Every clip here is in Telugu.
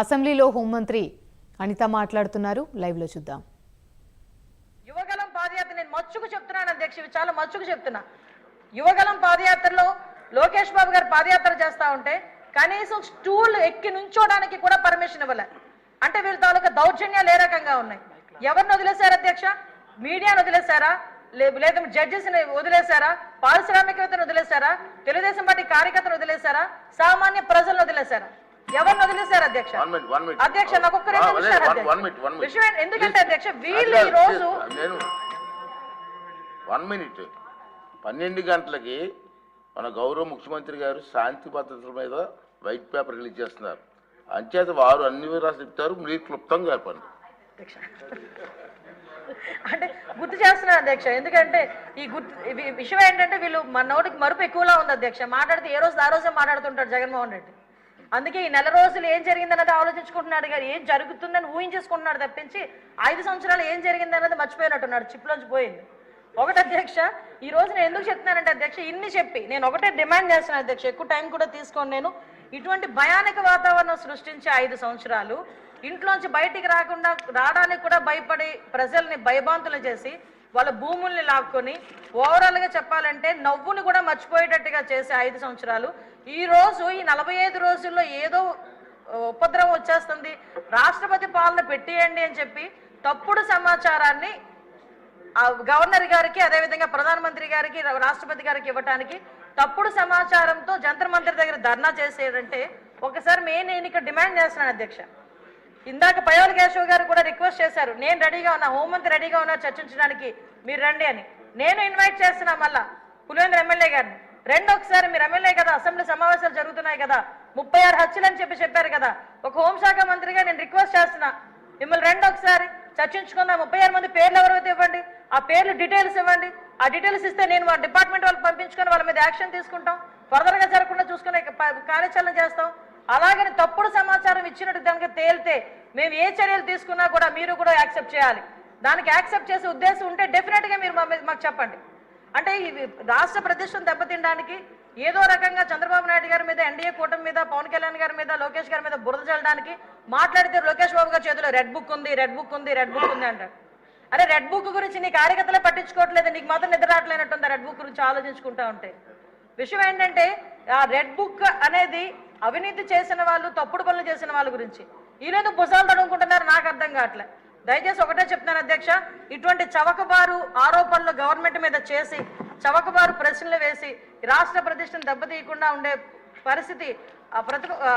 అసెంబ్లీలో హోంమంత్రి అనిత మాట్లాడుతున్నారు. లైవ్లో చూద్దాం. యువగలం పాదయాత్ర నేను మచ్చుకు చెప్తున్నాను అధ్యక్ష చాలా మచ్చుకు చెప్తున్నా. యువగలం పాదయాత్రలో లోకేష్ బాబు గారు పాదయాత్ర చేస్తా ఉంటే కనీసం స్టూల్ ఎక్కి నుంచోడానికి కూడా పర్మిషన్ ఇవ్వలే. అంటే వీళ్ళ తాలూకా దౌర్జన్యాలు ఏ రకంగా ఉన్నాయి? ఎవరిని వదిలేశారు అధ్యక్ష? మీడియాను వదిలేశారా? లేదా జడ్జెస్ వదిలేశారా? పారిశ్రామికవేత్తను వదిలేశారా? తెలుగుదేశం పార్టీ కార్యకర్తను వదిలేశారా? సామాన్య ప్రజలను వదిలేశారా? ఎవరిని వదిలేశారు అధ్యక్ష. అధ్యక్ష నాకు ఒక్క రెండు. విషయం ఎందుకంటే. అధ్యక్ష వీళ్ళు ఈ రోజు నేను వన్ మినిట్ పన్నెండు గంటలకి మన గౌరవ ముఖ్యమంత్రి గారు శాంతి భద్రతల మీద వైట్ పేపర్ రిలీజ్ చేస్తున్నారు. అంచేత వారు అన్ని వివరాలు చెప్తారు మీరు క్లుప్తంగా చెప్పండి. అంటే గుర్తు చేస్తున్నారు అధ్యక్ష ఎందుకంటే ఈ గుర్తు విషయం ఏంటంటే వీళ్ళు మన నోటికి మరుపు ఎక్కువలా ఉంది అధ్యక్ష. మాట్లాడితే ఏ రోజు ఆ రోజే మాట్లాడుతుంటాడు జగన్మోహన్ రెడ్డి. అందుకే ఈ నెల రోజులు ఏం జరిగిందన్నది ఆలోచించుకుంటున్నాడు గారు ఏం జరుగుతుందని ఊహించేసుకుంటున్నాడు తప్పించి ఐదు సంవత్సరాలు ఏం జరిగిందన్నది మర్చిపోయినట్టున్నాడు. చిప్లోంచి పోయింది ఒకటి అధ్యక్ష ఈ రోజు నేను ఎందుకు చెప్తున్నానంటే అధ్యక్ష ఇన్ని చెప్పి నేను ఒకటే డిమాండ్ చేస్తున్నాను అధ్యక్ష ఎక్కువ టైం కూడా తీసుకోను నేను. ఇటువంటి భయానక వాతావరణం సృష్టించే ఐదు సంవత్సరాలు ఇంట్లోంచి బయటికి రాకుండా రావడానికి కూడా భయపడి ప్రజల్ని భయభాంతులు చేసి వాళ్ళ భూముల్ని లాక్కొని ఓవరాల్గా చెప్పాలంటే నవ్వుని కూడా మర్చిపోయేటట్టుగా చేసే ఐదు సంవత్సరాలు. ఈరోజు ఈ నలభై ఐదు రోజుల్లో ఏదో ఉపద్రవం వచ్చేస్తుంది. రాష్ట్రపతి పాలన పెట్టేయండి అని చెప్పి తప్పుడు సమాచారాన్ని గవర్నర్ గారికి అదేవిధంగా ప్రధానమంత్రి గారికి రా- రాష్ట్రపతి గారికి ఇవ్వటానికి తప్పుడు సమాచారంతో జంతర్ మంత్రి దగ్గర ధర్నా చేసేదంటే ఒకసారి మెయిన్ నేను ఇక్కడ డిమాండ్ చేస్తున్నాను అధ్యక్ష. ఇందాక పయోల్ కేశవ్ గారు కూడా రిక్వెస్ట్ చేశారు నేను రెడీగా ఉన్నా హోంమంత్రి రెడీగా ఉన్నా చర్చించడానికి మీరు రండి అని. నేను ఇన్వైట్ చేస్తున్నా మళ్ళా పులివెందుల ఎమ్మెల్యే గారిని. రెండు ఒకసారి మీరు ఎమ్మెల్యే కదా అసెంబ్లీ సమావేశాలు జరుగుతున్నాయి కదా ముప్పై ఆరు హత్యలు అని చెప్పి చెప్పారు కదా ఒక హోంశాఖ మంత్రిగా నేను రిక్వెస్ట్ చేస్తున్నా. మిమ్మల్ని రెండు ఒకసారి చర్చించుకుందాం. ముప్పై ఆరు మంది పేర్లు ఎవరైతే ఇవ్వండి ఆ పేర్లు డీటెయిల్స్ ఇవ్వండి. ఆ డీటెయిల్స్ ఇస్తే నేను మా డిపార్ట్మెంట్ వాళ్ళకి పంపించుకొని వాళ్ళ మీద యాక్షన్ తీసుకుంటాం. ఫర్దర్ జరగకుండా చూసుకునే కార్యాచరణ చేస్తాం. అలాగని తప్పుడు మేము ఇచ్చినట్టు దానికి తేలితే మేము ఏ చర్యలు తీసుకున్నా కూడా మీరు కూడా యాక్సెప్ట్ చేయాలి. దానికి యాక్సెప్ట్ చేసే ఉద్దేశం ఉంటే డెఫినెట్గా మీరు మా మాకు చెప్పండి. అంటే ఇది రాష్ట్ర ప్రతిష్టను దెబ్బతినడానికి ఏదో రకంగా చంద్రబాబు నాయుడు గారి మీద ఎన్డీఏ కూటమి మీద పవన్ కళ్యాణ్ గారి మీద లోకేష్ గారి మీద బురద చల్లడానికి మాట్లాడితే లోకేష్ బాబు గారి చేతిలో రెడ్ బుక్ ఉంది రెడ్ బుక్ ఉంది రెడ్ బుక్ ఉంది అంటారు. అరే రెడ్ బుక్ గురించి నీ కార్యకర్తలే పట్టించుకోవట్లేదు నీకు మాత్రం నిద్ర రావట్లేనట్టుంది రెడ్ బుక్ గురించి ఆలోచించుకుంటా ఉంటే. విషయం ఏంటంటే రెడ్ బుక్ అనేది అవినీతి చేసిన వాళ్ళు తప్పుడు పనులు చేసిన వాళ్ళ గురించి. ఈరోజు భుజాలు తడుముకుంటున్నారు నాకు అర్థం కావట్లే. దయచేసి ఒకటే చెప్తున్నాను అధ్యక్ష ఇటువంటి చవకబారు ఆరోపణలు గవర్నమెంట్ మీద చేసి చవకబారు ప్రశ్నలు వేసి రాష్ట్ర ప్రతిష్టను దెబ్బతీయకుండా ఉండే పరిస్థితి ఆ ప్రతి ఆ,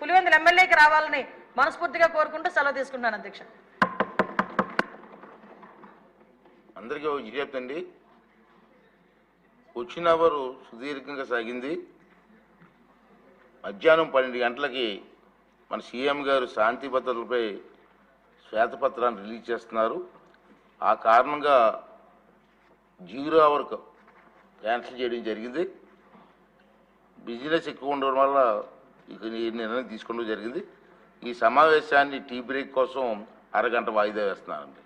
పులివెందుల ఎమ్మెల్యేకి రావాలని మనస్ఫూర్తిగా కోరుకుంటూ సెలవు తీసుకుంటాను అధ్యక్ష. అందరికీ ఒక చెప్తండి వచ్చిన సుదీర్ఘంగా సాగింది. మధ్యాహ్నం పన్నెండు గంటలకి మన సీఎం గారు శాంతి భద్రతలపై శ్వేతపత్రాన్ని రిలీజ్ చేస్తున్నారు. ఆ కారణంగా జీరో అవర్ క్యాన్సిల్ చేయడం జరిగింది. బిజినెస్ ఎక్కువ ఉండడం వల్ల ఇక ఈ నిర్ణయం తీసుకోవడం జరిగింది. ఈ సమావేశాన్ని టీ బ్రేక్ కోసం అరగంట వాయిదా వేస్తున్నానండి.